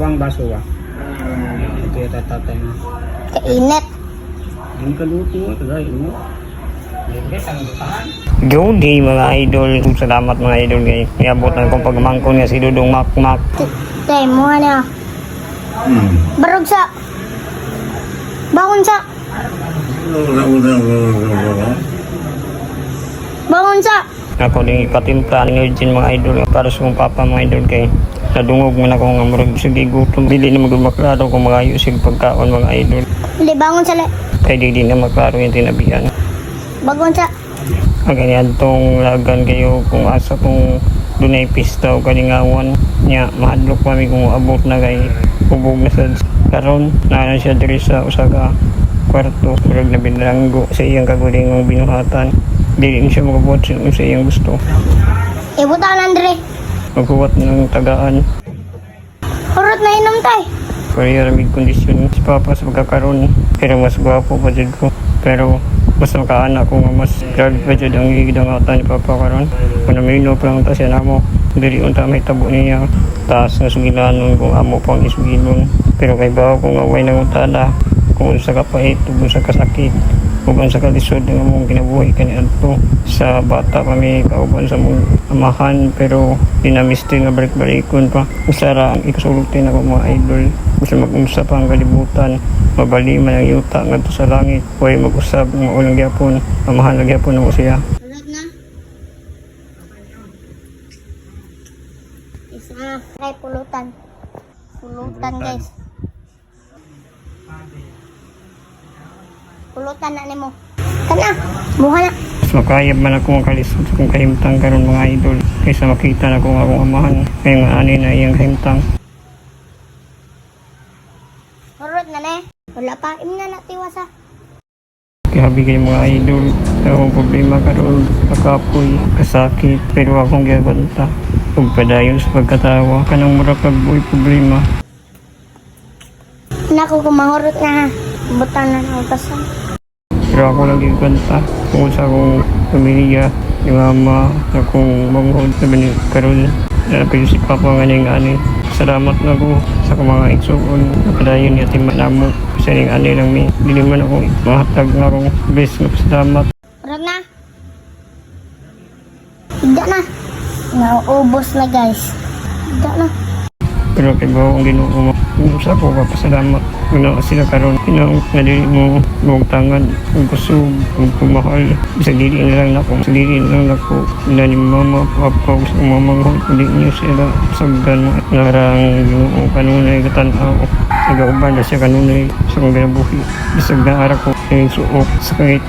Kuwang baso ah. Ito yung tatatay mo. Kainit. Yung kaluto, tagay mo. Ang lutahan. Good day mga idol. Salamat mga idol kay niabot na kong pagmangkon nga si Dudong Makmak. Tay, mo na. Barog sa. Bangon sa. Bangon sa. Ako din ipatimpla ni Eugene mga idol para sa kong papa mga idol kay nadungog man ako nga murag sige gutom dili na magud maklaro kung mga ayos yung pagkaon mga idol Hindi, bangon sa. kay di di na maklaro yung tinabihan Bangon sa. ang ganyan tong lagan kayo kung asa kung dunay pista o kalingawan nya mahadlok kami kung abot na kay hubog na sa karon na siya diri sa usaga kwarto murag na binranggo sa iyang kagulingong binuhatan dili na siya magabot sa sa iyang gusto Ibuta na, Andre. magkuwat ng tagaan Hurot na inom tay. Kaya ramig kondisyon si Papa sa pagkakaroon. Pero mas gwapo pa dyan ko. Pero mas makaanak ko nga mas grabe pa dyan ang higidangatan ni Papa karon. Kung namino pa lang ta siya namo. Dili unta may tabo niya. Taas nga sugilanon kung amo pang isugilon. Pero kay bawa kung away nang utada. Kung sa kapait, kung sa kasakit. Kung sa kalisod nga mong kinabuhi kani adto sa bata kami kauban sa mong amahan pero dinamisti nga balik-balikon pa usara ang ikasulti na ko mga idol gusto mag-usap ang kalibutan mabali man ang yuta nga sa langit huwag mag-usap nga ulang gyapon amahan na gyapon ng siya Hurot na. Isa. Try pulutan. Pulutan, guys. Pulutan na nimo. Kana. Buha na. mas makayab man ako ang kalisod sa kong kahimtang karon mga idol kaysa makita na ko nga akong amahan kay nga ani na iyang kahimtang Hurot na ne. Wala pa. Im na natiwasa. Grabe kayo mga idol. Akong problema karoon, kakapoy, kasakit, pero akong gaganta. Huwag padayon sa pagkatawa, kanang mura kag problema. Naku, kumahurot na ha. Butan na ng utasan. Pero ako lang gaganta. Kung sa akong pamilya, ni mama, akong manghod na bini karoon. Napil si Papa nga ning ani. Salamat na ko sa mga igsuon. Napadayon niya timan namo. Kasi ning ani lang mi. Dili man ako mahatag nga akong best nga salamat. Hurot na. Higda na. Naubos na guys. Higda na. Pero kay ang ginoo mo, sa ko papasalamat. Una sila karon Pinaong nga dili mo mong tangan, ang kusog, ang kumahal. Bisa dili na lang ako, sa dili na lang ako. Na ni mama, papa, gusto kong mamanghod. Hindi niyo sila sagdan mo. Narang ginoo kanunay katanaw. Nagauban na siya kanunay sa kong ginabuhi. Bisag na ara ko, yung suok sa kahit